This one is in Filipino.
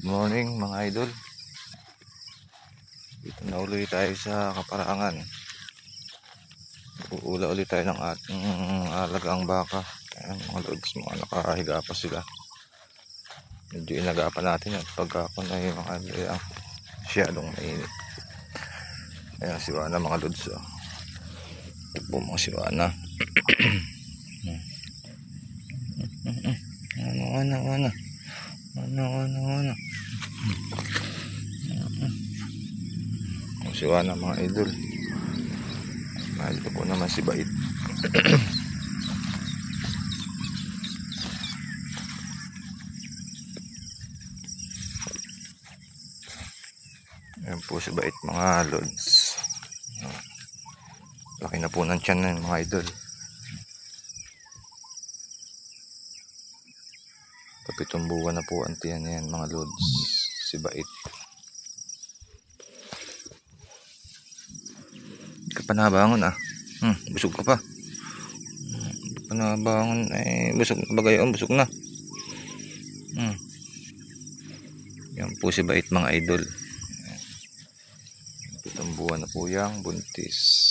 Morning mga idol. Dito na ulit tayo sa kaparangan. Uula ulit tayo ng ating alagang baka. Ayan mga lods, mga nakahiga pa sila. Medyo inagapan natin yan. Pagka ako na yung mga ayan, masyadong mainit. Ayan si Wana mga lods. Oh. Ito po mga si Wana. Ano, ano, ano. Ano, ano, ano. Si Wana mga idol. Mahal ko po naman si Bait. Ayan po si Bait mga lods. Laki na po ng tiyan na mga idol. Kapitong buwan na po ang yan mga lods. Si Bait. Ka ah. Hmm, busog ka pa. Ka nabangon. Eh, busog na ba gayon? Busog na. Hmm. Yan po si Bait mga idol. Pitong buwan na po yang buntis.